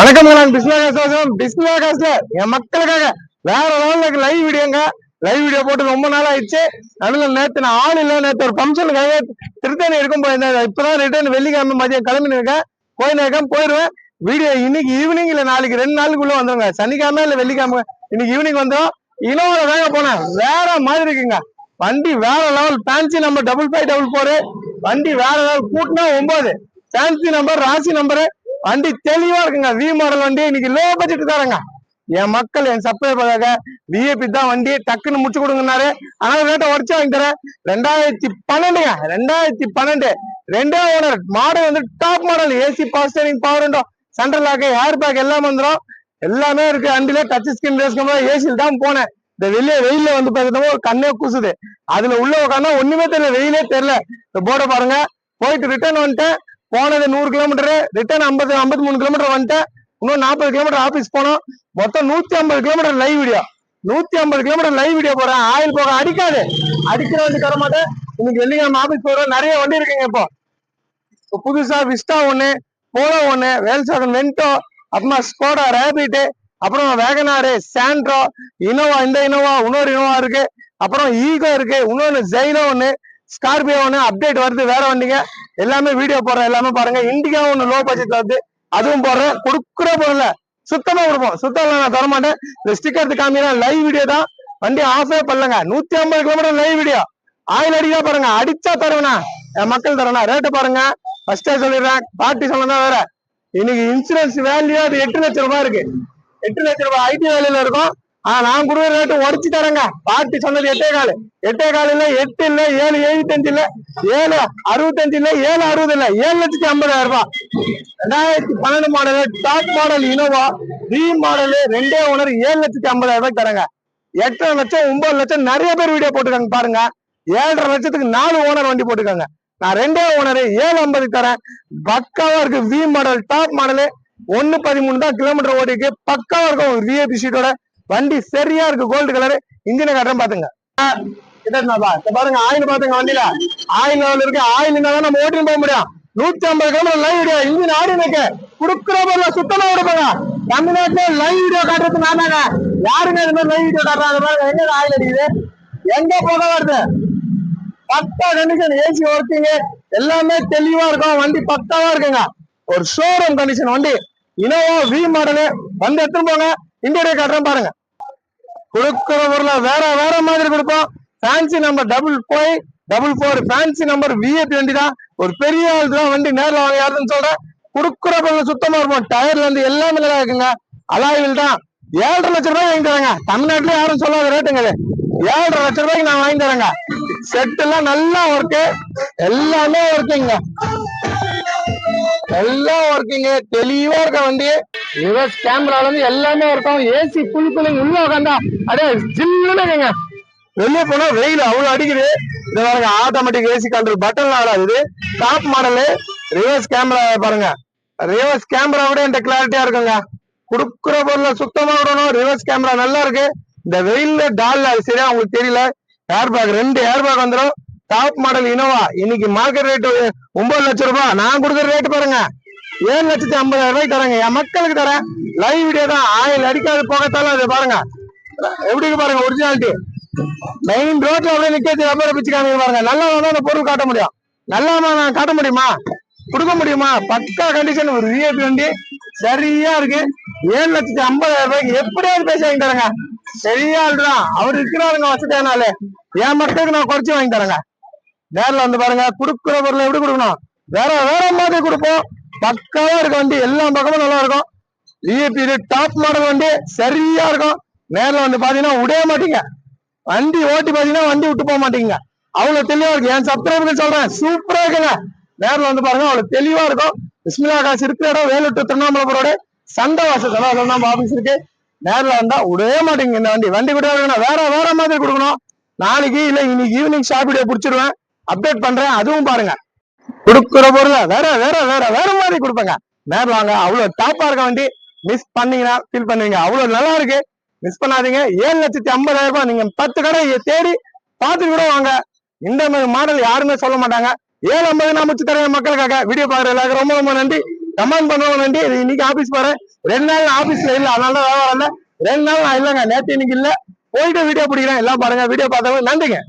வணக்கம் நான் பிஸ்னாகாஸ் பிஸ்னாகாஸ்ல என் மக்களுக்காக வேற லெவலுக்கு லைவ் வீடியோங்க லைவ் வீடியோ போட்டு ரொம்ப நாள் ஆயிடுச்சு. நடுவில் நேற்று நான் ஆள் இல்லை நேற்று ஒரு ஃபங்க்ஷனுக்காக திருத்தணி இருக்கும் போயிருந்தேன் இப்பதான் ரிட்டர்ன் வெள்ளிக்கிழமை மதியம் கிளம்பி இருக்கேன். போயின்னு போயிடுவேன். வீடியோ இன்னைக்கு ஈவினிங் இல்லை நாளைக்கு ரெண்டு நாளுக்குள்ள வந்துருங்க. சனிக்கிழமை இல்லை வெள்ளிக்கிழமை. இன்னைக்கு ஈவினிங் வந்துடும் இன்னொரு வேக போனேன் வேற மாதிரி இருக்குங்க. வண்டி வேற level fancy number double five double four வண்டி வேற லெவல் கூட்டினா ஒன்பது. ஃபேன்சி நம்பர் ராசி நம்பரு வண்டி தெளிவா இருக்குங்க. வி மாடல் வண்டி. இன்னைக்கு லோ பட்ஜெட் தரங்க என் மக்கள் என் சப்ளை சப்ளைக்காக விஏபி தான் வண்டி. டக்குன்னு முடிச்சு கொடுங்கனாரு ஆனால் ரேட்டை உடச்சு வாங்கி தரேன். ரெண்டாயிரத்தி பன்னெண்டுங்க. ரெண்டாயிரத்தி பன்னெண்டு. ரெண்டே ஓனர் மாடல் வந்து top model AC power steering power உண்டோ சென்ட்ரல் லாக்கு ஏர் பேக் எல்லாம் வந்துடும் எல்லாமே இருக்கு. வண்டியில டச் ஸ்கிரீன் ரேஸ் ஏசியில் தான் போனேன். இந்த வெளியே வெயில வந்து பார்த்தோம்னா ஒரு கண்ணே கூசுது. அதுல உள்ள உட்காந்தா ஒண்ணுமே தெரியல. வெயிலே தெரியல. இந்த போர்டை பாருங்க. போயிட்டு ரிட்டர்ன் வந்துட்டேன். போனது நூறு கிலோமீட்டர் ரிட்டர்ன் ஐம்பது ஐம்பத்தி மூணு கிலோமீட்டர் வந்துட்டேன். இன்னும் நாற்பது கிலோமீட்டர் ஆபீஸ் போனோம். மொத்தம் நூத்தி ஐம்பது கிலோமீட்டர் லைவ் வீடியோ நூத்தி ஐம்பது கிலோமீட்டர் லைவ் வீடியோ போறேன். ஆயில் போக அடிக்காது. அடிக்கிற வண்டி தர மாட்டேன் இன்னைக்கு வெள்ளிக்கிழமை ஆபீஸ் போறோம். நிறைய வண்டி இருக்குங்க இப்போ. இப்போ புதுசா விஸ்டா ஒண்ணு போலோ ஒண்ணு வேல்சாகன் வென்டோ அப்புறமா ஸ்கோடா ரேபிட் அப்புறம் வேகனாரு சாண்ட்ரோ இனோவா இந்த இனோவா இன்னொரு இனோவா இருக்கு. அப்புறம் ஈகோ இருக்கு. இன்னொன்னு ஜெயினோ ஒன்னு ஸ்கார்பியோ ஒன்று அப்டேட் வருது. வேற வண்டிங்க. எல்லாமே வீடியோ போடுறேன். எல்லாமே பாருங்க. இண்டிகா ஒன்று லோ பட்ஜெட்ல வந்து அதுவும் போடுறேன். கொடுக்குற பொருள் சுத்தமா கொடுப்போம். சுத்தம் நான் தரமாட்டேன். இந்த ஸ்டிக்கர் காமினா லைவ் வீடியோ தான். வண்டி ஆஃபே பண்ணலங்க நூத்தி ஐம்பது கிலோமீட்டர் லைவ் வீடியோ ஆயில் அடிக்கா பாருங்க. அடிச்சா தருவேண்ணா மக்கள் தரணும் ரேட்டு பாருங்க. ஃபர்ஸ்டே சொல்லிடுறேன். பார்ட்டி சொல்லணும் வேற. இன்னைக்கு இன்சூரன்ஸ் வேல்யூ அது எட்டு லட்சம் ரூபாய் இருக்கு. எட்டு லட்சம் ரூபாய் ஐடி வேலையில இருக்கும். ஆனா நான் கொடுக்குற ரேட்டு உடச்சு தரேங்க. பாட்டி சொன்னது எட்டே கால். எட்டே கால் இல்ல எட்டு இல்ல ஏழு எழுபத்தஞ்சு இல்ல ஏழு அறுபத்தஞ்சு இல்ல ஏழு அறுபது இல்ல ஏழு லட்சத்தி ஐம்பதாயிரம் ரூபாய். ரெண்டாயிரத்தி பன்னெண்டு model top model Innova V model ரெண்டே ஓனர் ஏழு லட்சத்தி ஐம்பதாயிரம் ரூபாய் தரேங்க. எட்டரை லட்சம் ஒன்பது லட்சம் நிறைய பேர் வீடியோ போட்டுருக்காங்க பாருங்க. ஏழரை லட்சத்துக்கு நாலு ஓனர் வண்டி போட்டுருக்காங்க. நான் ரெண்டே ஓனரு ஏழு ஐம்பது தரேன். பக்காவா இருக்கு வி மாடல் டாப் மாடலு ஒன்னு பதிமூணு தான் கிலோமீட்டர் ஓடிக்கு பக்காவா இருக்கும் ஒரு விஐபி சீட்டோட வண்டி சரியா இருக்கு கோல்டு கலரு இன்ஜினை காட்டுறேன் பாத்துங்க. பாருங்க ஆயில் பாத்துங்க வண்டியில. ஆயில் லெவல் இருக்கு ஆயில் இருந்தா தான் நம்ம ஓட்டின்னு போக முடியும். நூத்தி ஐம்பது கிலோமீட்டர் லைவ் வீடியோ இன்ஜின் ஆடி நிக்க. குடுக்கிற பொருள் சுத்தமா கொடுப்பாங்க தமிழ்நாட்டுல லைவ் வீடியோ காட்டுறது நான் தாங்க. யாருங்க இந்த மாதிரி லைவ் வீடியோ காட்டுறாங்க என்ன எங்க ஆயில் அடிக்குது? எங்க போக வருது? பக்கா கண்டிஷன் ஏசி ஒர்க்கிங் எல்லாமே தெளிவா இருக்கும். வண்டி பக்காவா இருக்குங்க. ஒரு ஷோரூம் கண்டிஷன் வண்டி. இனோவா வி மாடலு வந்து எடுத்துட்டு போங்க. இன்டீரியர் காட்டுறேன் பாருங்க. கொடுக்குற பொருளை வேற வேற மாதிரி கொடுப்போம். ஃபேன்சி நம்பர் டபுள் போய் double four fancy number VIP வண்டி தான். ஒரு பெரிய ஆள் தான் வண்டி நேரில் வாங்க யாருன்னு சொல்றேன். கொடுக்குற பொருள் சுத்தமா இருக்கும். டயர்ல இருந்து எல்லாமே நல்லா இருக்குங்க. அலாயில் தான். ஏழரை லட்சம் ரூபாய் வாங்கி தரேங்க. தமிழ்நாட்டுல யாரும் சொல்லாத ரேட்டுங்க இது. ஏழரை லட்சம் ரூபாய்க்கு நான் வாங்கி தரேங்க. செட் எல்லாம் நல்லா ஒர்க்கு எல்லாமே ஒர்க்குங்க எல்லாம் ஒர்க்கிங்க தெளிவா இருக்க வண்டி. ரிவர்ஸ் கேமரால இருந்து எல்லாமே இருக்கும். ஏசி புல் புல்லிங் உள்ள உட்காந்தா அடே ஜில்லுன்னு இருக்குங்க. வெளியே போனா வெயில் அவ்வளவு அடிக்குது. இது பாருங்க ஆட்டோமேட்டிக் ஏசி கண்ட்ரோல் பட்டன் ஆடாது டாப் மாடலு ரிவர்ஸ் கேமரா பாருங்க. ரிவர்ஸ் கேமரா விட இந்த கிளாரிட்டியா இருக்குங்க. கொடுக்குற பொருளை சுத்தமா விடணும். ரிவர்ஸ் கேமரா நல்லா இருக்கு. இந்த வெயில்ல டால்ல அது சரியா உங்களுக்கு தெரியல. ஏர் பேக் ரெண்டு ஏர் பேக் வந்துடும் டாப் மாடல் இனோவா இன்னைக்கு மார்க்கெட் ரேட் ஒன்பது லட்சம் ரூபாய். நான் கொடுக்குற ரேட் பாருங்க. ஏழு லட்சத்தி ஐம்பதாயிரம் ரூபாய்க்கு தரேங்க என் மக்களுக்கு தரேன் லைவ் வீடியோ தான். ஆயில் அடிக்காது போகத்தாலும் அது பாருங்க. எப்படி பாருங்க ஒரிஜினாலிட்டி மெயின் ரோட்ல அப்படியே நிக்கிறது வியாபாரம் பிச்சுக்காங்க பாருங்க. நல்லா தான் அந்த பொருள் காட்ட முடியும். நல்லா நான் காட்ட முடியுமா? கொடுக்க முடியுமா? பக்கா கண்டிஷன் ஒரு விஐபி வண்டி சரியா இருக்கு. ஏழு லட்சத்தி ஐம்பதாயிரம் ரூபாய்க்கு எப்படியாவது பேசி வாங்கி தரேங்க? சரியா தான். அவர் இருக்கிறாருங்க வசதியானாலே. என் மக்களுக்கு நான் குறைச்சி வாங்கி தரேங்க. நேரில் வந்து பாருங்க. கொடுக்குற பொருளை எப்படி கொடுக்கணும்? வேற வேற மாதிரி கொடுப்போம். பக்காவா இருக்க வண்டி எல்லா பக்கமும் நல்லா இருக்கும். விஐபி இது டாப் மாடல் வண்டி சரியா இருக்கும். நேரில் வந்து பாத்தீங்கன்னா விடவே மாட்டீங்க. வண்டி ஓட்டி பாத்தீங்கன்னா வண்டி விட்டு போக மாட்டீங்க. அவ்வளவு தெளிவா இருக்கு. என் சப்ஸ்கிரைபருக்கு சொல்றேன் சூப்பரா இருக்குங்க. நேரில் வந்து பாருங்க அவ்வளவு தெளிவா இருக்கும். பிஸ்மிலா காசு இருக்கிற இடம் வேலுட்டு திருவண்ணாமலைபுரோட திருவண்ணாமலை சண்டை வாசல் அதான் ஆபீஸ் இருக்கு. நேரில் வந்தா விடவே மாட்டீங்க இந்த வண்டி. வண்டி விட வேற வேற மாதிரி கொடுக்கணும். நாளைக்கு இல்ல இன்னைக்கு ஈவினிங் ஷாப் வீடியோ பிடிச்சிருவேன். அப்டேட் பண்றேன். அதுவும் பாருங்க. கொடுக்குற பொருள் வேற வேற வேற வேற மாதிரி கொடுப்பேங்க. நேரில் வாங்க அவ்வளவு டாப்பா இருக்க வண்டி மிஸ் பண்ணீங்கன்னா ஃபீல் பண்ணுவீங்க. அவ்வளவு நல்லா இருக்கு. மிஸ் பண்ணாதீங்க. ஏழு லட்சத்தி ஐம்பதாயிரம் ரூபாய் நீங்க பத்து கடை தேடி பார்த்து கூட வாங்க. இந்த மாதிரி மாடல் யாருமே சொல்ல மாட்டாங்க. ஏழு ஐம்பது நான் முடிச்சு தரேன் மக்களுக்காக. வீடியோ பாக்குற எல்லாருக்கும் ரொம்ப ரொம்ப நன்றி. கமெண்ட் பண்றவங்க நன்றி. இன்னைக்கு ஆபீஸ் போறேன். ரெண்டு நாள் நான் ஆபீஸ்ல இல்ல. அதனால தான் வியாபாரம் ரெண்டு நாள் நான் இல்லைங்க. நேற்று இன்னைக்கு இல்ல. போயிட்டு வீடியோ பிடிக்கிறேன். எல்லாம் பாருங்க. வீடியோ பார்த்தவங்க நன்றிங்க.